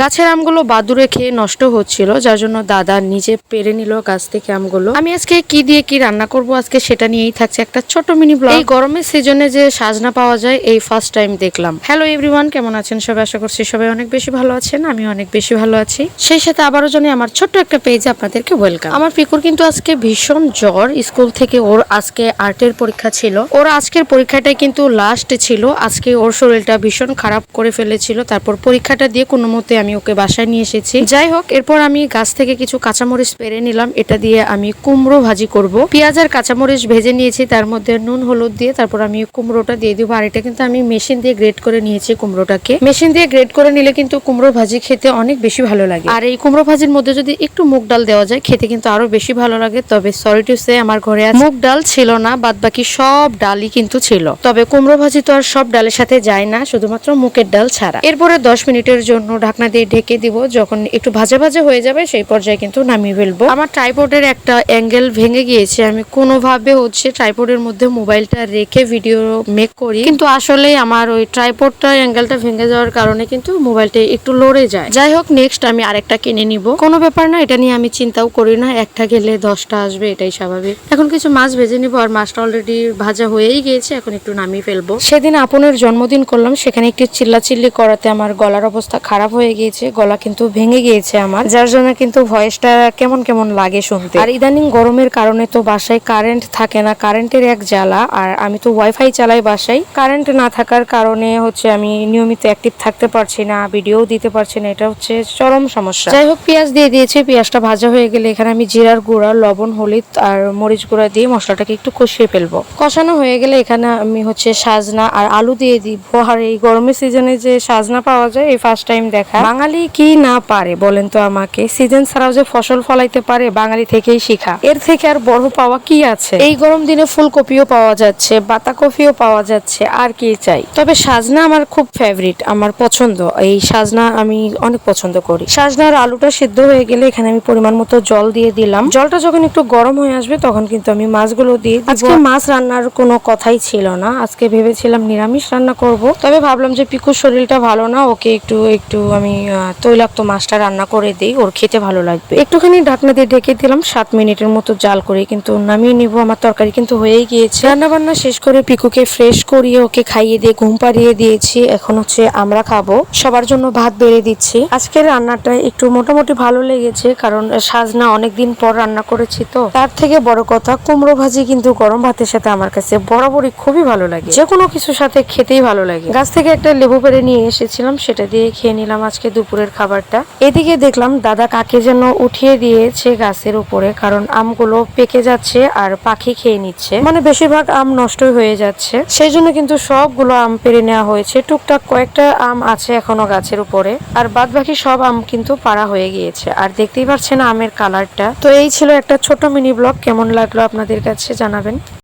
গাছের আমগুলো বাদুরে খেয়ে নষ্ট হচ্ছিল, যার জন্য দাদা নিজে পেরে নিল গাছ থেকে আমগুলো। আমি আজকে কি দিয়ে কি রান্না করব আজকে সেটা নিয়েই থাকছে একটা ছোট মিনি ব্লগ। এই গরমের সিজনে যে সাজনা পাওয়া যায়, এই ফার্স্ট টাইম দেখলাম। হ্যালো এভরিওয়ান কেমন আছেন সবাই? আশা করছি সবাই অনেক বেশি ভালো আছেন আমি অনেক বেশি ভালো আছি। সেই সাথে আবারও জানি আমার ছোট্ট একটা পেজে আপনাদেরকে ওয়েলকাম আমার পিকুর কিন্তু আজকে ভীষণ জ্বর, স্কুল থেকে ওর আজকে আর্টের পরীক্ষা ছিল। ওর আজকের পরীক্ষাটাই কিন্তু লাস্ট ছিল। আজকে ওর শরীরটা ভীষণ খারাপ করে ফেলেছিল। তারপর পরীক্ষাটা দিয়ে কোনো মতে আমি ওকে বাসায় নিয়ে এসেছি। যাই হোক, এরপর আমি গাছ থেকে কিছু কাঁচামরিচ পেরে নিলাম। এটা দিয়ে আমি কুমড়ো ভাজি করব। পেঁয়াজ আর কাঁচামরিচ ভেজে নিয়েছি, তার মধ্যে নুন, হলুদ দিয়ে তারপর আমি কুমড়োটা দিয়ে দিব। আর এটা কিন্তু আমি মেশিন দিয়ে গ্রেড করে নিয়েছি কুমড়োটাকে। মেশিন দিয়ে গ্রেড করে নিলে কিন্তু কুমড়ো ভাজি খেতে অনেক বেশি ভালো লাগে। আর এই কুমড়ো ভাজির মধ্যে যদি একটু মুগ ডাল দেওয়া যায়, খেতে কিন্তু আরও বেশি ভালো লাগে। তবে সরি টু সে আমার ঘরে মুগ ডাল ছিল না বাদ বাকি সব ডালই কিন্তু ছিল। তবে কুমড়ো ভাজি তো আর সব ডালের সাথে যায় না, শুধুমাত্র মুগের ডাল ছাড়া। এরপরে দশ মিনিটের জন্য ঢাকনা দিয়ে ঢেকে দিব। যখন একটু ভাজা ভাজা হয়ে যাবে সেই পর্যায়ে কিন্তু নামিয়ে ফেলব। আমার ট্রাইপোর্ডের একটা অ্যাঙ্গেল ভেঙে গিয়েছে। আমি কোনোভাবে হচ্ছে ট্রাইপোর্ডের মধ্যে মোবাইলটা রেখে ভিডিও মেক করি। কিন্তু আসলে আমার ওই ট্রাইপোর্ডটা অ্যাঙ্গেলটা ভেঙে যাওয়ার কারণে কিন্তু মোবাইলটা একটু লড়ে যায়। যাই হোক নেক্সট আমি আরেকটা কিনে নিব। কোনো ব্যাপার না এটা নিয়ে আমি চিন্তাও করি না। একটা গেলে দশটা আসবে এটাই স্বাভাবিক। এখন কিছু মাছ ভেজে নিব আর মাছটা অলরেডি ভাজা হয়েই গিয়েছে। এখন একটু নামিয়ে ফেলব। সেদিন আপনের জন্মদিন করলাম সেখানে একটু চিল্লাচিল্লি করাতে আমার গলার অবস্থা খারাপ হয়ে গিয়েছে, গলা কিন্তু ভেঙে গিয়েছে আমার, যার জন্য কিন্তু ভয়েসটা কেমন কেমন লাগে শুনতে। আর ইদানিং গরমের কারণে তো বাসায় কারেন্ট থাকে না কারেন্টের এক জ্বালা, আর আমি তো ওয়াইফাই চালাই বাসায়। কারেন্ট না থাকার কারণে হচ্ছে আমি নিয়মিত অ্যাক্টিভ থাকতে পারছি না ভিডিও দিতে পারছি না, এটা হচ্ছে চরম সমস্যা। যাই হোক, পেঁয়াজ দিয়ে দিয়েছি, পেঁয়াজটা ভাজা হয়ে গেলে এখানে আমি জিরার গুঁড়া, লবণ, হলুদ আর মরিচ গুঁড়া দিয়ে মশলাটাকে একটু কষিয়ে ফেলব। কষানো হয়ে গেলে এখানে আমি হচ্ছে সাজনা আর আলু দিয়ে দিব। আর এই গরমের সিজনে যে সাজনা পাওয়া যায়, এই ফার্স্ট টাইম দেখা। বাঙালি কি না পারে বলেন তো আমাকে? সিজন ছাড়াও যে ফসল ফলাইতে পারে বাঙালি থেকেই শিখা। এর থেকে আর বড় পাওয়া কি আছে? এই গরম দিনে ফুলকপিও পাওয়া যাচ্ছে বাতাকপিও পাওয়া যাচ্ছে, আর কি চাই? তবে সাজনা আমার খুব ফেভারিট আমার পছন্দ। এই সাজনা আমি অনেক পছন্দ করি। সাজনার আলুটা সিদ্ধ হয়ে গেলে এখানে আমি পরিমাণ মতো জল দিয়ে দিলাম। জলটা যখন একটু গরম হয়ে আসবে তখন কিন্তু আমি মাছগুলো দিয়ে আজকে মাছ রান্নার কোনো কথাই ছিল না। আজকে ভেবেছিলাম নিরামিষ রান্না করব। তবে ভাবলাম যে পিকুর শরীরটা ভালো না, ওকে একটু একটু আমি তৈলাক্ত মাছটা রান্না করে দিই ওর খেতে ভালো লাগবে। একটুখানি ঢাকনা দিয়ে ঢেকে দিলাম সাত মিনিটের মতো জাল করে কিন্তু নামিয়ে নিব আমার তরকারি কিন্তু হয়েই গিয়েছে। রান্না বান্না শেষ করে পিকুকে ফ্রেশ করিয়ে ওকে খাইয়ে দিয়ে ঘুম পাড়িয়ে দিয়েছি। এখন হচ্ছে আমরা খাব। সবার জন্য ভাত বেড়ে দিচ্ছি। আজকের রান্নাটা একটু মোটামুটি ভালো লেগেছে কারণ সাজনা অনেকদিন পর রান্না করেছি তো। তার থেকে বড় কথা কুমড়ো ভাজি কিন্তু গরম ভাতের সাথে আমার কাছে বরাবরই খুবই ভালো লাগে। যে কোনো কিছুর সাথে খেতেই ভালো লাগে। গাছ থেকে একটা লেবু পেড়ে নিয়ে এসেছিলাম সেটা দিয়ে খেয়ে নিলাম আজকে দুপুরের খাবারটা। এদিকে দেখলাম দাদা কাকে যেন উঠিয়ে দিয়েছে গাছের উপরে, কারণ আমগুলো পেকে যাচ্ছে আর পাখি খেয়ে নিচ্ছে। মানে বেশিরভাগ আম নষ্ট হয়ে যাচ্ছে। সেই জন্য কিন্তু সবগুলো আম পেরে নেওয়া হয়েছে। টুকটাক কয়েকটা আম আছে এখনও গাছের উপরে। আর বাদ বাকি সব আম কিন্তু পাড়া হয়ে গিয়েছে। আর দেখতেই পাচ্ছেন আমের কালারটা। তো এই ছিল একটা ছোট মিনি ব্লগ। কেমন লাগল আপনাদের কাছে জানাবেন?